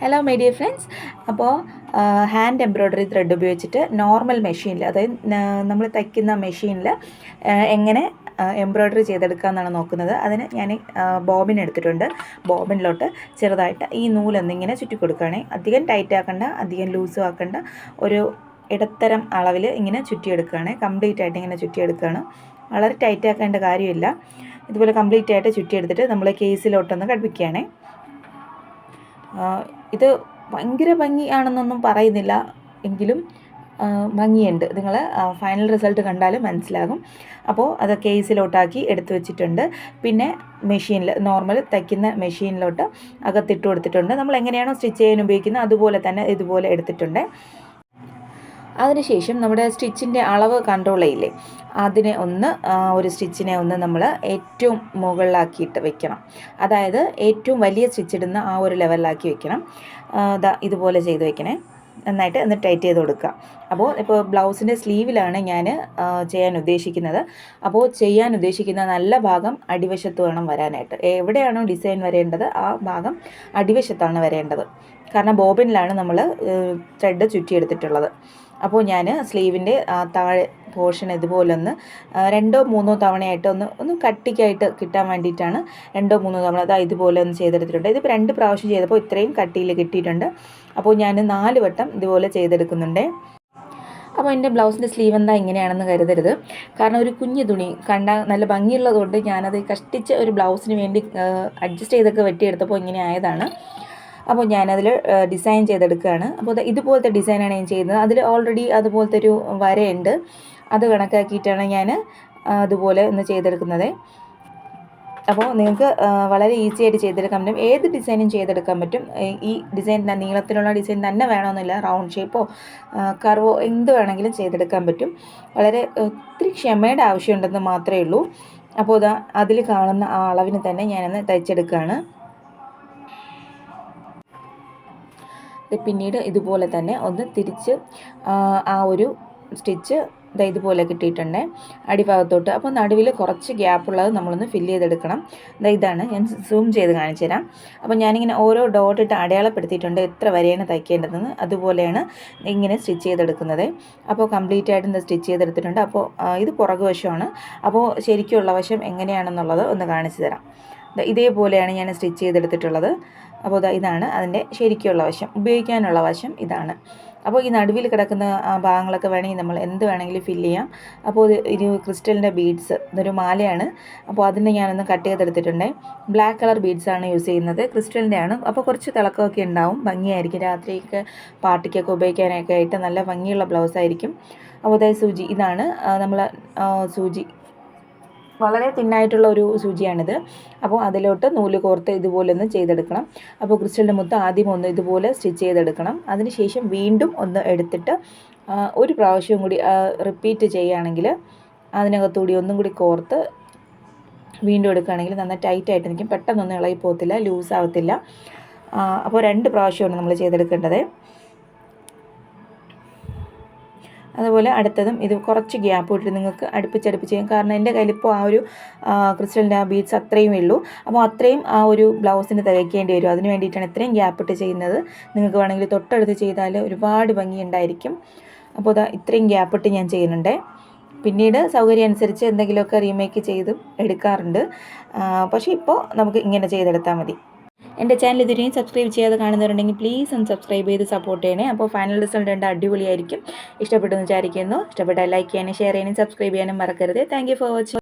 Hello my dear friends അപ്പോൾ hand embroidery thread ഉപയോഗിച്ചിട്ട് normal മെഷീനിൽ അതായത് നമ്മൾ തയ്ക്കുന്ന മെഷീനിൽ എങ്ങനെ എംബ്രോയ്ഡറി ചെയ്തെടുക്കുക എന്നാണ് നോക്കുന്നത്. അതിന് ഞാൻ ബോബിൻ എടുത്തിട്ടുണ്ട്. ബോബിനിലോട്ട് ചെറുതായിട്ട് ഈ നൂലൊന്നിങ്ങനെ ചുറ്റി കൊടുക്കുകയാണെ. അധികം ടൈറ്റ് ആക്കണ്ട അധികം ലൂസും ആക്കണ്ട. ഒരു ഇടത്തരം അളവിൽ ഇങ്ങനെ ചുറ്റിയെടുക്കുകയാണ്. കംപ്ലീറ്റ് ആയിട്ട് ഇങ്ങനെ ചുറ്റിയെടുക്കുകയാണ്. വളരെ ടൈറ്റ് ആക്കേണ്ട കാര്യമില്ല. ഇതുപോലെ കംപ്ലീറ്റ് ആയിട്ട് ചുറ്റിയെടുത്തിട്ട് നമ്മൾ കേസിലോട്ടൊന്ന് കടുപ്പിക്കുകയാണേ ഇത് ഭയങ്കര ഭംഗിയാണെന്നൊന്നും പറയുന്നില്ല എങ്കിലും ഭംഗിയുണ്ട്. നിങ്ങൾ ഫൈനൽ റിസൾട്ട് കണ്ടാലും മനസ്സിലാകും. അപ്പോൾ അത് കേസിലോട്ടാക്കി എടുത്തു വെച്ചിട്ടുണ്ട്. പിന്നെ മെഷീനിൽ നോർമൽ തയ്ക്കുന്ന മെഷീനിലോട്ട് അകത്തിട്ട് കൊടുത്തിട്ടുണ്ട്. നമ്മൾ എങ്ങനെയാണോ സ്റ്റിച്ച് ചെയ്യാൻ ഉപയോഗിക്കുന്നത് അതുപോലെ തന്നെ ഇതുപോലെ എടുത്തിട്ടുണ്ട്. അതിനുശേഷം നമ്മുടെ സ്റ്റിച്ചിന്റെ അളവ് കൺട്രോൾ ചെയ്യില്ലേ? അതിനെ ഒന്ന് ഒരു സ്റ്റിച്ചിനെ ഒന്ന് നമ്മൾ ഏറ്റവും മുകളിലാക്കിയിട്ട് വെക്കണം. അതായത് ഏറ്റവും വലിയ സ്റ്റിച്ച് ഇടുന്ന ആ ഒരു ലെവലിലാക്കി വെക്കണം. ഇതാ ഇതുപോലെ ചെയ്ത് വെക്കണേ. നന്നായിട്ട് ഒന്ന് ടൈറ്റ് ചെയ്ത് കൊടുക്കുക. അപ്പോൾ ഇപ്പോൾ ബ്ലൗസിന്റെ സ്ലീവിലാണ് ഞാൻ ചെയ്യാൻ ഉദ്ദേശിക്കുന്നത്. അപ്പോൾ ചെയ്യാൻ ഉദ്ദേശിക്കുന്ന നല്ല ഭാഗം അടിവശത്ത് വേണം വരാനായിട്ട്. എവിടെയാണോ ഡിസൈൻ വരേണ്ടത് ആ ഭാഗം അടിവശത്താണ് വരേണ്ടത്. കാരണം ബോബിനിലാണ് നമ്മൾ ത്രെഡ് ചുറ്റിയെടുത്തിട്ടുള്ളത്. അപ്പോൾ ഞാൻ സ്ലീവിന്റെ താഴെ പോർഷൻ ഇതുപോലൊന്ന് രണ്ടോ മൂന്നോ തവണയായിട്ട് ഒന്ന് ഒന്ന് കട്ടിക്കായിട്ട് കിട്ടാൻ വേണ്ടിയിട്ടാണ് രണ്ടോ മൂന്നോ തവണ അതാ ഇതുപോലെ ഒന്ന് ചെയ്തെടുത്തിട്ടുണ്ട്. ഇതിപ്പോൾ രണ്ട് പ്രാവശ്യം ചെയ്തപ്പോൾ ഇത്രയും കട്ടിയിൽ കിട്ടിയിട്ടുണ്ട്. അപ്പോൾ ഞാൻ നാല് വട്ടം ഇതുപോലെ ചെയ്തെടുക്കുന്നുണ്ട്. അപ്പോൾ എന്റെ ബ്ലൗസിന്റെ സ്ലീവ് എന്താ ഇങ്ങനെയാണെന്ന് കരുതരുത്. കാരണം ഒരു കുഞ്ഞു തുണി കണ്ടാൽ നല്ല ഭംഗിയുള്ളതുകൊണ്ട് ഞാനത് കഷ്ടിച്ച് ഒരു ബ്ലൗസിന് വേണ്ടി അഡ്ജസ്റ്റ് ചെയ്തൊക്കെ വെട്ടിയെടുത്തപ്പോൾ ഇങ്ങനെ ആയതാണ്. അപ്പോൾ ഞാനതിൽ ഡിസൈൻ ചെയ്തെടുക്കുകയാണ്. അപ്പോൾ ഇതുപോലത്തെ ഡിസൈനാണ് ഞാൻ ചെയ്യുന്നത്. അതിൽ ഓൾറെഡി അതുപോലത്തെ ഒരു വരയുണ്ട്. അത് കണക്കാക്കിയിട്ടാണ് ഞാൻ അതുപോലെ ഒന്ന് ചെയ്തെടുക്കുന്നത്. അപ്പോൾ നിങ്ങൾക്ക് വളരെ ഈസി ആയിട്ട് ചെയ്തെടുക്കാൻ പറ്റും. ഏത് ഡിസൈനും ചെയ്തെടുക്കാൻ പറ്റും. ഈ ഡിസൈൻ നീളത്തിലുള്ള ഡിസൈൻ തന്നെ വേണമെന്നില്ല. റൗണ്ട് ഷേപ്പോ കർവോ എന്ത് വേണമെങ്കിലും ചെയ്തെടുക്കാൻ പറ്റും. വളരെ ഒത്തിരി ക്ഷമയുടെ ആവശ്യമുണ്ടെന്ന് മാത്രമേ ഉള്ളൂ. അപ്പോൾ ഇതാ അതിൽ കാണുന്ന ആ അളവിന് തന്നെ ഞാനൊന്ന് തയ്ച്ചെടുക്കുകയാണ്. പിന്നീട് ഇതുപോലെ തന്നെ ഒന്ന് തിരിച്ച് ആ ഒരു സ്റ്റിച്ച് ഇതുപോലെ കിട്ടിയിട്ടുണ്ട് അടിഭാഗത്തോട്ട്. അപ്പോൾ നടുവിൽ കുറച്ച് ഗ്യാപ്പുള്ളത് നമ്മളൊന്ന് ഫില്ല് ചെയ്തെടുക്കണം. ഇതാണ് ഞാൻ സൂം ചെയ്ത് കാണിച്ചു തരാം. അപ്പോൾ ഞാനിങ്ങനെ ഓരോ ഡോട്ട് ഇട്ട് അടയാളപ്പെടുത്തിയിട്ടുണ്ട് എത്ര വരെയാണ് തയ്ക്കേണ്ടതെന്ന്. അതുപോലെയാണ് ഇങ്ങനെ സ്റ്റിച്ച് ചെയ്തെടുക്കുന്നത്. അപ്പോൾ കംപ്ലീറ്റ് ആയിട്ട് സ്റ്റിച്ച് ചെയ്തെടുത്തിട്ടുണ്ട്. അപ്പോൾ ഇത് പുറകുവശമാണ്. അപ്പോൾ ശരിക്കുള്ള വശം എങ്ങനെയാണെന്നുള്ളത് ഒന്ന് കാണിച്ചു തരാം. ഇതേപോലെയാണ് ഞാൻ സ്റ്റിച്ച് ചെയ്തെടുത്തിട്ടുള്ളത്. അപ്പോൾ ഇതാണ് അതിന്റെ ശരിക്കുള്ള വശം ഉപയോഗിക്കാനുള്ള വശം ഇതാണ്. അപ്പോൾ ഈ നടുവിൽ കിടക്കുന്ന ഭാഗങ്ങളൊക്കെ വേണമെങ്കിൽ നമ്മൾ എന്ത് വേണമെങ്കിലും ഫില്ല് ചെയ്യാം. അപ്പോൾ ഒരു ക്രിസ്റ്റലിന്റെ ബീഡ്സ് ഇതൊരു മാലയാണ്. അപ്പോൾ അതിനെ ഞാനൊന്ന് കട്ട് ചെയ്തെടുത്തിട്ടുണ്ട്. ബ്ലാക്ക് കളർ ബീഡ്സാണ് യൂസ് ചെയ്യുന്നത് ക്രിസ്റ്റലിന്റെ ആണ്. അപ്പോൾ കുറച്ച് തിളക്കമൊക്കെ ഉണ്ടാവും ഭംഗിയായിരിക്കും. രാത്രിയൊക്കെ പാർട്ടിക്കൊക്കെ ഉപയോഗിക്കാനൊക്കെ ആയിട്ട് നല്ല ഭംഗിയുള്ള ബ്ലൗസായിരിക്കും. അപ്പോൾ അതായത് സൂചി ഇതാണ് നമ്മൾ സൂചി വളരെ തിന്നായിട്ടുള്ള ഒരു സൂചിയാണിത് അപ്പോൾ അതിലോട്ട് നൂൽ കോർത്ത് ഇതുപോലെ ഒന്ന് ചെയ്തെടുക്കണം. അപ്പോൾ ക്രിസ്റ്റലിന്റെ മുത്ത് ആദ്യം ഒന്ന് ഇതുപോലെ സ്റ്റിച്ച് ചെയ്തെടുക്കണം. അതിനുശേഷം വീണ്ടും ഒന്ന് എടുത്തിട്ട് ഒരു പ്രാവശ്യം കൂടി റിപ്പീറ്റ് ചെയ്യുകയാണെങ്കിൽ അതിനകത്തുകൂടി ഒന്നും കൂടി കോർത്ത് വീണ്ടും എടുക്കുകയാണെങ്കിൽ നന്നായി ടൈറ്റായിട്ട് നിൽക്കും. പെട്ടെന്നൊന്നും ഇളകി പോകത്തില്ല ലൂസ് ആവത്തില്ല അപ്പോൾ രണ്ട് പ്രാവശ്യമാണ് നമ്മൾ ചെയ്തെടുക്കേണ്ടത്. അതുപോലെ അടുത്തതും ഇത് കുറച്ച് ഗ്യാപ്പ് ഇട്ടിട്ട് നിങ്ങൾക്ക് അടുപ്പിച്ചടുപ്പിച്ച് ചെയ്യാം. കാരണം എന്റെ കയ്യിലിപ്പോൾ ആ ഒരു ക്രിസ്റ്റലിന്റെ ആ ബീഡ്സ് അത്രയും ഉള്ളൂ. അപ്പോൾ അത്രയും ആ ഒരു ബ്ലൗസിന് തികയ്ക്കേണ്ടി വരും. അതിന് വേണ്ടിയിട്ടാണ് ഇത്രയും ഗ്യാപ്പ് ഇട്ട് ചെയ്യുന്നത്. നിങ്ങൾക്ക് വേണമെങ്കിൽ തൊട്ടടുത്ത് ചെയ്താൽ ഒരുപാട് ഭംഗിയുണ്ടായിരിക്കും അപ്പോൾ അത് ഇത്രയും ഗ്യാപ്പ് ഇട്ട് ഞാൻ ചെയ്യുന്നുണ്ട്. പിന്നീട് സൗകര്യം അനുസരിച്ച് എന്തെങ്കിലുമൊക്കെ റീമേക്ക് ചെയ്തും എടുക്കാറുണ്ട്. പക്ഷേ ഇപ്പോൾ നമുക്ക് ഇങ്ങനെ ചെയ്തെടുത്താൽ മതി. എന്റെ ചാനൽ ഇതുവരെയും സബ്സ്ക്രൈബ് ചെയ്യാതെ കാണുന്നവരുണ്ടെങ്കിൽ പ്ലീസ് ഒന്ന് സബ്സ്ക്രൈബ് ചെയ്ത് സപ്പോർട്ട് ചെയ്യണേ. അപ്പോൾ ഫൈനൽ റിസൾട്ട് ഉണ്ട് അടിപൊളിയായിരിക്കും. ഇഷ്ടപ്പെട്ടെന്ന് വിചാരിക്കുന്നു. ഇഷ്ടപ്പെട്ടാൽ ലൈക്ക് ചെയ്യാനും ഷെയർ ചെയ്യാനും സബ്സ്ക്രൈബ് ചെയ്യാനും മറക്കരുത്. Thank for watching